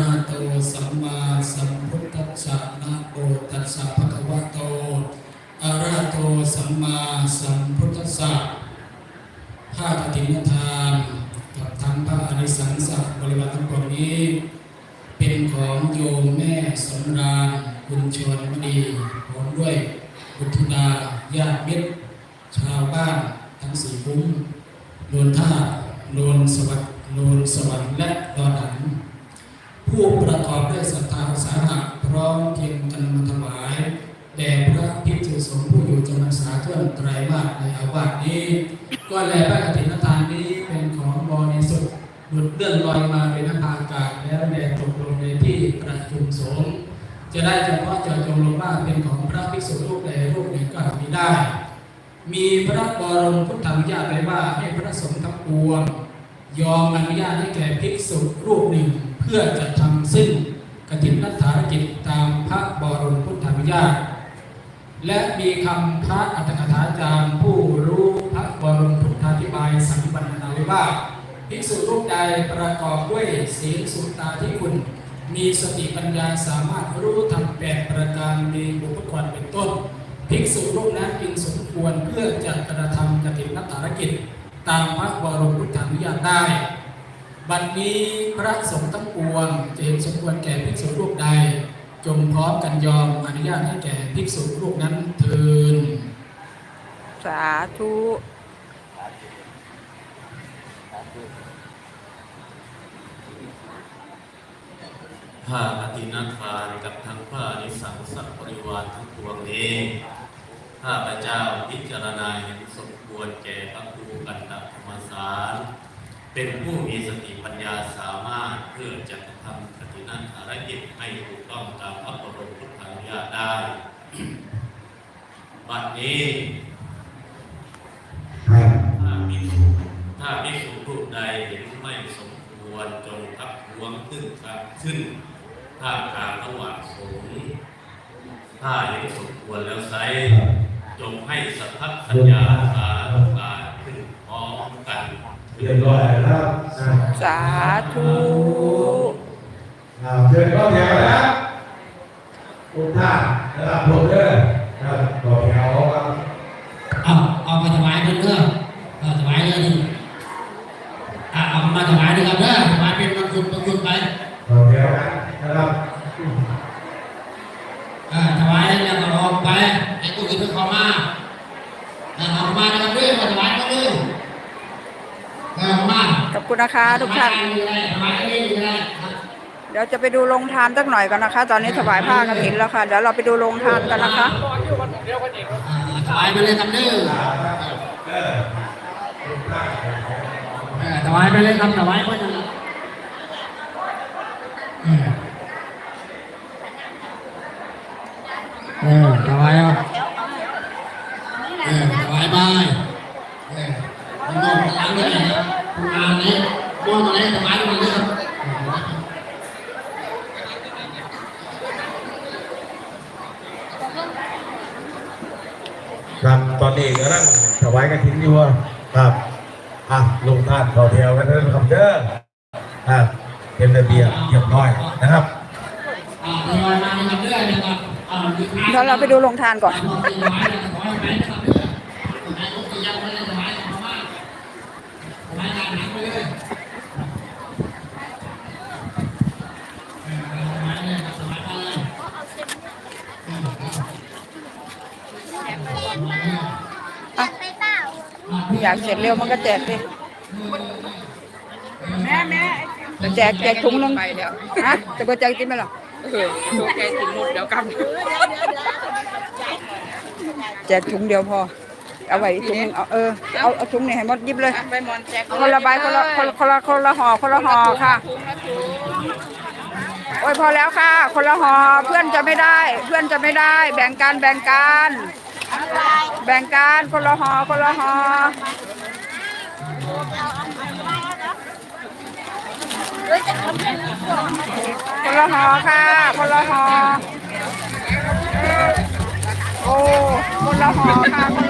ระโตสัมมาสัมพุทธัสสะนะโมตัสสะภะคะวะโตอะระหะโตสัมมาสัมพุทธัสสะผ้ากฐินทานกับทั้งพระอริสังสะบริวารทั้งปวงนี้ เป็นของโยมแม่สำราญคุณชวนมณีพร้อมด้วยบุตรดาญาติมิตร ชาวบ้านทั้งสี่คุ้มโนนท่าโนนสวัสดิ์โนนสวรรค์และดอนหัน ผู้ประกอบด้วยศรัทธาสาหะพร้อมเพียงกันมาถวายแด่พระภิกษุสงฆ์ผู้อยู่จำพรรษาเทื่อนไตรมาสในอาวาสนี้ ก็แลพระกฐินทานนี้เป็นของบริสุทธิ์หลุดเลื่อนลอยมาเป็นอากาศแล้วแดดตกลงในที่ประชุมสงฆ์จะได้เฉพาะเจาะจงลงว่าเป็นของพระภิกษุรูปใดรูปหนึ่งก็มีได้ มีพระบรมพุทธานุญาตไว้ว่าให้พระสงฆ์ทั้งปวง ยอมอนุญาตให้แก่ภิกษุรูปหนึ่งเพื่อจะทำสิ้นกฐินนัฐารกิจตามพระบรมพุทธานุญาต และมีคำพระอัตถกถาจารย์ผู้รู้พระบรมพุทธาธิบายสังบันนาไว้ว่าภิกษุรูปใดประกอบด้วยศีลสุตตาที่คุณ มีสติปัญญาสามารถรู้ทำแปดประการมีบุพกรเป็นต้น ภิกษุรูปนั้นจึงสมควรเพื่อจะกระทำกฐินนัฐารกิจ ตามพระบรมพุทธานุญาตได้ บัดนี้พระสงฆ์ทั้งปวงจะเห็นสมควรแก่ภิกษุรูปใด จงพร้อมกันยอมอนุญาตให้แก่ภิกษุรูปนั้นเทินสาธุผ้าอธินาทานกับทั้งผ้านิสังสับริวารทั้งปวงนี้ข้าพเจ้าพิจารณาเห็นสมควรแก่พระครูกันตธรรมสาร เป็นผู้มีสติปัญญาสามารถเพื่อจะทำปฏินันภารกิจให้ถูกต้องตามพระบรมพุทธานุญาตได้ บัดนี้ถ้ามีสุถ้ามีสุรูปใดเห็นไม่สมควรจงทักท้วงขึ้นครับขึ้นท่ามกลางระหว่างสงฆ์ถ้าเห็นสมควรแล้วไซจงให้สัทธสัญญาสาธุการขึ้นพร้อมกัน เรียบร้อยแล้วครับอ่าสาธุอ่าเชิญเข้าแถวนะครับทุกท่านนะครับผมเด้อนะครับต่อแถวครับเอาเอามาถวายเพิ่นเด้อเอาถวายเลยนี่อะเอามาถวายด้วยครับเด้อถวายเป็นบางคุณบางคุณไปต่อแถวนะครับอ่าถวายแล้วก็ออกไปให้ผู้อื่นเพิ่นเข้ามาอ่าเอามานะครับเด้อมาถวายก็เด้อเอามา ขอบ คุณนะคะทุกท่านเดี๋ยวจะไปดูโรงทานสักหน่อยกันนะคะ ตอนนี้ถวายผ้ากฐินแล้วค่ะ เดี๋ยวเราไปดูโรงทานกันนะคะอ่าถวายไปเลยครับเด้อเออถวายไปเลยครับถวายเพื่อนนนล่ะเออเออถวายเอาเออถวายไปเออต้องล้างด้วยนะ งานนี้ม่วงอะไรถวายไปเลยครับครับตอนนี้กำลังถวายกระถิ่นอยู่ครับอะลงท่านต่อแถวกันนะครับเด้อครับเป็นระเบียบเรียบร้อยนะครับอ่าทยอยมาในเรื่อยๆนะครับอ่ามีทางเดี๋ยวเราไปดูโรงทานก่อน อยากเสร็จเร็วมันก็แจกดิแม่แม่แจกแจกถุงนึงฮะจะไปแจกกินไหมหรอเออตัวแกกินหมดเดี๋ยวกลับแจกถุงเดียวพอเอาไว้ถุงนึงเอาเออเอาเอาถุงนี่ให้หมดหยิบเลยไปมอนแจกคนละใบคนละคนละคนละคนละห่อคนละห่อค่ะถุงละถุงโอ้ยพอแล้วค่ะ คนละห่อเพื่อนจะไม่ได้ เพื่อนจะไม่ได้ แบ่งกันแบ่งกัน แบ่งกันคนละห่อคนละห่อคนละห่อค่ะคนละห่อโอ้คนละห่อค่ะคนละ